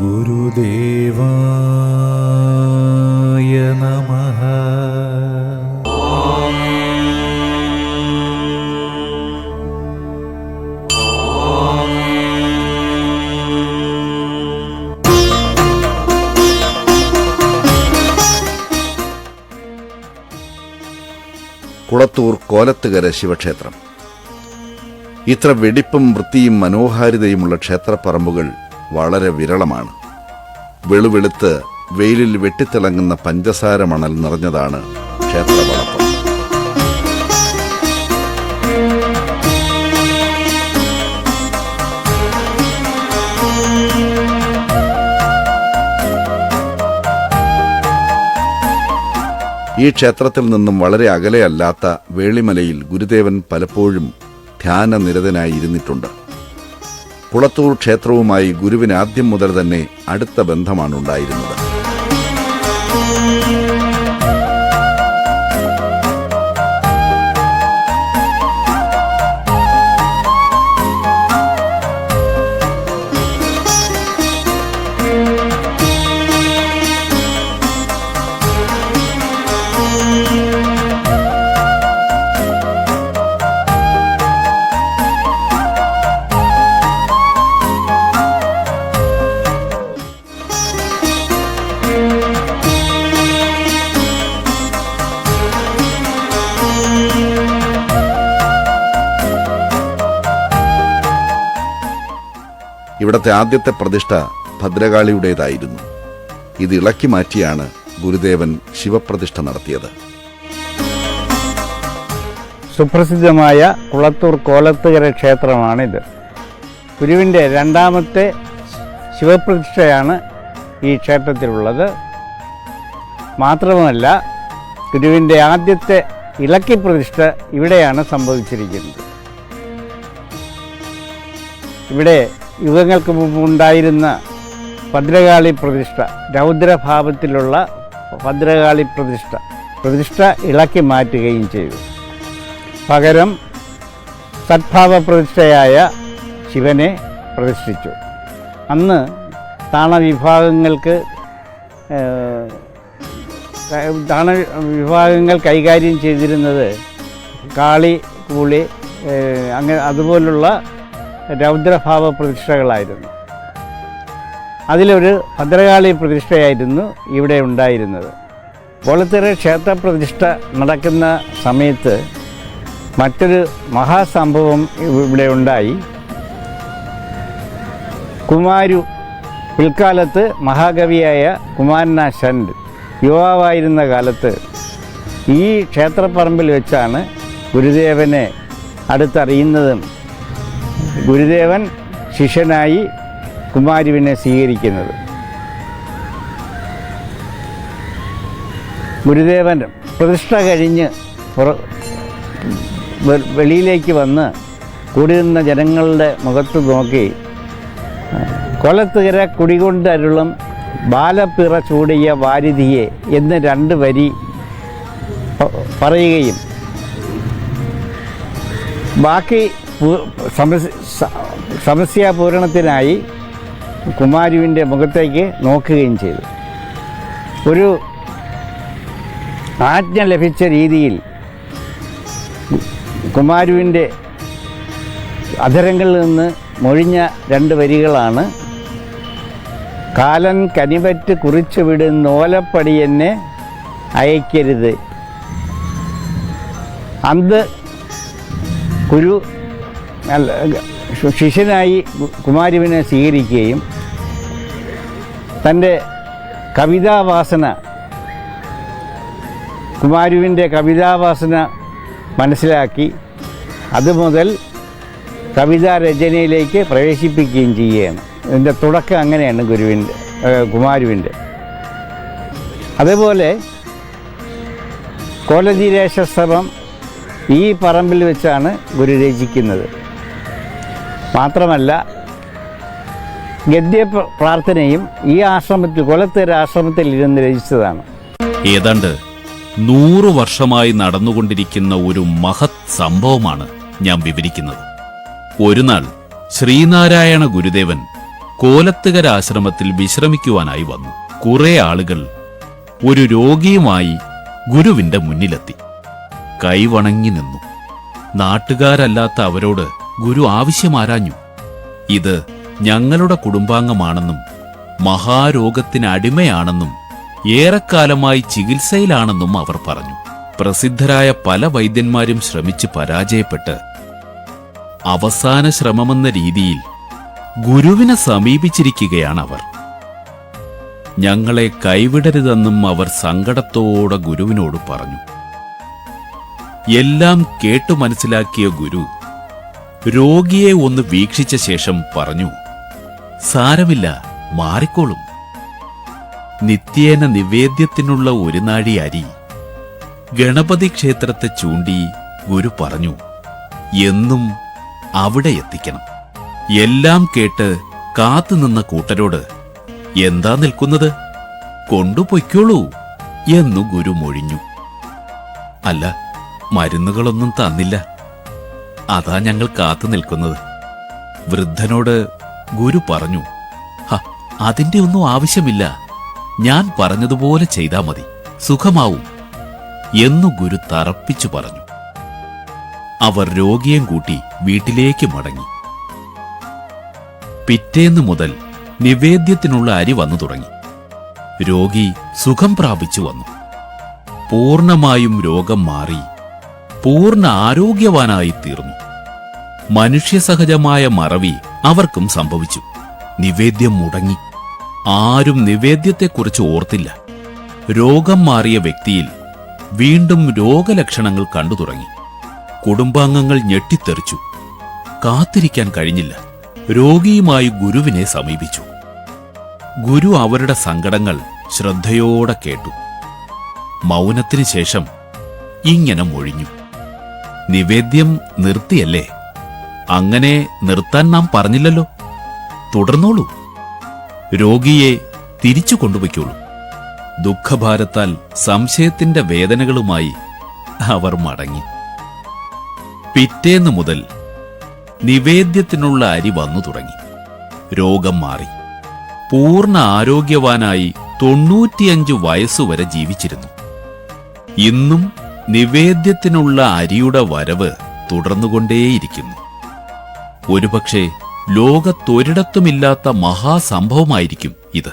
ഗുരുദേവായ നമഃ. കുളത്തൂർ കോലത്തുകര ശിവക്ഷേത്രം. ഇത്ര വെടിപ്പും വൃത്തിയും മനോഹാരിതയുമുള്ള ക്ഷേത്രപ്പറമ്പുകൾ വളരെ വിരളമാണ്. വെളുവെളുത്ത് വെയിലിൽ വെട്ടിത്തിളങ്ങുന്ന പഞ്ചസാര മണൽ നിറഞ്ഞതാണ് ക്ഷേത്രവളപ്പം. ഈ ക്ഷേത്രത്തിൽ നിന്നും വളരെ അകലെയല്ലാത്ത വേളിമലയിൽ ഗുരുദേവൻ പലപ്പോഴും ധ്യാനനിരതനായി ഇരുന്നിട്ടുണ്ട് കുളത്തൂർ ക്ഷേത്രവുമായി ഗുരുവിന് ആദ്യം മുതൽ തന്നെ അടുത്ത ബന്ധമാണ് ഇവിടത്തെ ആദ്യത്തെ പ്രതിഷ്ഠ ഭദ്രകാളിയുടേതായിരുന്നു. ഇത് ഇളക്കി മാറ്റിയാണ് ഗുരുദേവൻ ശിവപ്രതിഷ്ഠ നടത്തിയത്. സുപ്രസിദ്ധമായ കുളത്തൂർ കോലത്തുകര ക്ഷേത്രമാണിത്. ഗുരുവിന്റെ രണ്ടാമത്തെ ശിവപ്രതിഷ്ഠയാണ് ഈ ക്ഷേത്രത്തിലുള്ളത്. മാത്രമല്ല ഗുരുവിന്റെ ആദ്യത്തെ ഇളക്കി പ്രതിഷ്ഠ ഇവിടെയാണ് സംഭവിച്ചിരിക്കുന്നത്. ഇവിടെ യുഗങ്ങൾക്ക് മുമ്പ് ഉണ്ടായിരുന്ന ഭദ്രകാളി പ്രതിഷ്ഠ രൗദ്രഭാവത്തിലുള്ള ഭദ്രകാളി പ്രതിഷ്ഠ പ്രതിഷ്ഠ ഇളക്കി മാറ്റുകയും ചെയ്തു. പകരം സദ്ഭാവ പ്രതിഷ്ഠയായ ശിവനെ പ്രതിഷ്ഠിച്ചു. അന്ന് താണവിഭാഗങ്ങൾക്ക് താണ വിഭാഗങ്ങൾ കൈകാര്യം ചെയ്തിരുന്നത് കാളി കൂളി അങ്ങനെ അതുപോലുള്ള രൗദ്രഭാവ പ്രതിഷ്ഠകളായിരുന്നു. അതിലൊരു ഭദ്രകാളി പ്രതിഷ്ഠയായിരുന്നു ഇവിടെ ഉണ്ടായിരുന്നത്. കോളത്തിര ക്ഷേത്ര പ്രതിഷ്ഠ നടക്കുന്ന സമയത്ത് മറ്റൊരു മഹാസംഭവം ഇവിടെ ഉണ്ടായി. കുമാരു പിൽക്കാലത്ത് മഹാകവിയായ കുമാരനാശൻ യുവാവായിരുന്ന കാലത്ത് ഈ ക്ഷേത്രപ്പറമ്പിൽ വെച്ചാണ് ഗുരുദേവനെ അടുത്തറിയുന്നതും ഗുരുദേവൻ ശിഷ്യനായി കുമാരുവിനെ സ്വീകരിക്കുന്നത്. ഗുരുദേവൻ പ്രതിഷ്ഠ കഴിഞ്ഞ് വെളിയിലേക്ക് വന്ന് കൂടിയിരുന്ന ജനങ്ങളുടെ മുഖത്ത് നോക്കി കൊലത്തുകര കുടികൊണ്ടരുളും ബാലപ്പിറ ചൂടിയ വാരിധിയെ എന്ന് രണ്ട് വരി പറയുകയും ബാക്കി സമസ്യ പൂരണത്തിനായി കുമാരുവിന്റെ മുഖത്തേക്ക് നോക്കുകയും ചെയ്തു. ഒരു ആജ്ഞ ലഭിച്ച രീതിയിൽ കുമാരുവിന്റെ അധരങ്ങളിൽ നിന്ന് മൊഴിഞ്ഞ രണ്ട് വരികളാണ് കാലൻ കനിപറ്റ് കുറിച്ചു വിടുന്ന ഓലപ്പടി എന്നെ അയക്കരുത് അന്ത് കുരു അല്ല, ശിഷ്യനായി കുമാരുവിനെ സ്വീകരിക്കുകയും തന്റെ കവിതാവാസന കുമാരുവിന്റെ കവിതാവാസന മനസ്സിലാക്കി അതുമുതൽ കവിതാ രചനയിലേക്ക് പ്രവേശിപ്പിക്കുകയും ചെയ്യുകയാണ്. ഇതിന്റെ തുടക്കം അങ്ങനെയാണ് ഗുരുവിന്റെ കുമാരുവിന്റെ. അതേപോലെ സഭം ഈ പറമ്പിൽ വെച്ചാണ് ഗുരു രചിക്കുന്നത്. മാത്രമല്ല ഗദ്യ പ്ര- പ്രാർത്ഥനയും ഈ ആശ്രമത്തിൽ കൊലത്തേര ആശ്രമത്തിൽ ഇരുന്ന് രചിച്ചതാണ്. ഏതാണ്ട് നൂറു വർഷമായി നടന്നുകൊണ്ടിരിക്കുന്ന ഒരു മഹത് സംഭവമാണ് ഞാൻ വിവരിക്കുന്നത്. ഒരു നാൾ ശ്രീനാരായണ ഗുരുദേവൻ കോലത്തുകര ആശ്രമത്തിൽ വിശ്രമിക്കുവാനായി വന്നു. കുറെ ആളുകൾ ഒരു രോഗിയുമായി ഗുരുവിന്റെ മുന്നിലെത്തി. കൈവണങ്ങി നിന്നു. നാട്ടുകാരല്ലാത്ത അവരോട് ഗുരു ആവശ്യമാരാഞ്ഞു. ഇത് ഞങ്ങളുടെ കുടുംബാംഗമാണെന്നും മഹാരോഗത്തിന് അടിമയാണെന്നും ഏറെക്കാലമായി ചികിത്സയിലാണെന്നും അവർ പറഞ്ഞു. പ്രസിദ്ധരായ പല വൈദ്യന്മാരും ശ്രമിച്ച് പരാജയപ്പെട്ട് അവസാന ശ്രമമെന്ന രീതിയിൽ ഗുരുവിനെ സമീപിച്ചിരിക്കുകയാണ് അവർ ഞങ്ങളെ കൈവിടരുതെന്നും അവർ സങ്കടത്തോടെ ഗുരുവിനോട് പറഞ്ഞു. എല്ലാം കേട്ടു മനസ്സിലാക്കിയ ഗുരു രോഗിയെ ഒന്ന് വീക്ഷിച്ച ശേഷം പറഞ്ഞു സാരമില്ല മാറിക്കോളും. നിത്യേന നിവേദ്യത്തിനുള്ള ഒരു നാഴി അരി. ഗണപതി ക്ഷേത്രത്തെ ചൂണ്ടി ഗുരു പറഞ്ഞു എന്നും അവിടെ എത്തിക്കണം. എല്ലാം കേട്ട് കാത്തുനിന്ന കൂട്ടരോട് എന്താ നിൽക്കുന്നത്? കൊണ്ടുപൊയ്ക്കോളൂ എന്നു ഗുരു മൊഴിഞ്ഞു. അല്ല മരുന്നുകളൊന്നും തന്നില്ല. അതാ ഞങ്ങൾ കാത്തു നിൽക്കുന്നത്. വൃദ്ധനോട് ഗുരു പറഞ്ഞു ഹ അതിന്റെ ഒന്നും ആവശ്യമില്ല. ഞാൻ പറഞ്ഞതുപോലെ ചെയ്താൽ മതി. സുഖമാവും. എന്നു ഗുരു തറപ്പിച്ചു പറഞ്ഞു. അവർ രോഗിയും കൂട്ടി വീട്ടിലേക്ക് മടങ്ങി. പിറ്റേന്ന് മുതൽ നിവേദ്യത്തിനുള്ള അരി വന്നു തുടങ്ങി. രോഗി സുഖം പ്രാപിച്ചു വന്നു. പൂർണമായും രോഗം മാറി പൂർണ ആരോഗ്യവാനായി തീർന്നു. മനുഷ്യസഹജമായ മറവി അവർക്കും സംഭവിച്ചു. നിവേദ്യം മുടങ്ങി. ആരും നിവേദ്യത്തെക്കുറിച്ച് ഓർത്തില്ല. രോഗം മാറിയ വ്യക്തിയിൽ വീണ്ടും രോഗലക്ഷണങ്ങൾ കണ്ടു തുടങ്ങി. കുടുംബാംഗങ്ങൾ ഞെട്ടിത്തെറിച്ചു. കാത്തിരിക്കാൻ കഴിഞ്ഞില്ല. രോഗിയുമായി ഗുരുവിനെ സമീപിച്ചു. ഗുരു അവരുടെ സങ്കടങ്ങൾ ശ്രദ്ധയോടെ കേട്ടു. മൗനത്തിനു ശേഷം ഇങ്ങനെ മൊഴിഞ്ഞു. നിവേദ്യം നിർത്തിയല്ലേ? അങ്ങനെ നിർത്താൻ നാം പറഞ്ഞില്ലല്ലോ. തുടർന്നോളൂ. രോഗിയെ തിരിച്ചു കൊണ്ടുപോയിക്കോളൂ. ദുഃഖഭാരത്താൽ സംശയത്തിന്റെ വേദനകളുമായി അവർ മടങ്ങി. പിറ്റേന്ന് മുതൽ നിവേദ്യത്തിനുള്ള അരി വന്നു തുടങ്ങി. രോഗം മാറി. പൂർണ ആരോഗ്യവാനായി തൊണ്ണൂറ്റിയഞ്ചു വയസ്സുവരെ ജീവിച്ചിരുന്നു. ഇന്നും നിവേദ്യത്തിനുള്ള അരിയുടെ വരവ് തുടർന്നുകൊണ്ടേയിരിക്കുന്നു. ഒരുപക്ഷെ ലോകത്തൊരിടത്തുമില്ലാത്ത മഹാസംഭവമായിരിക്കും ഇത്.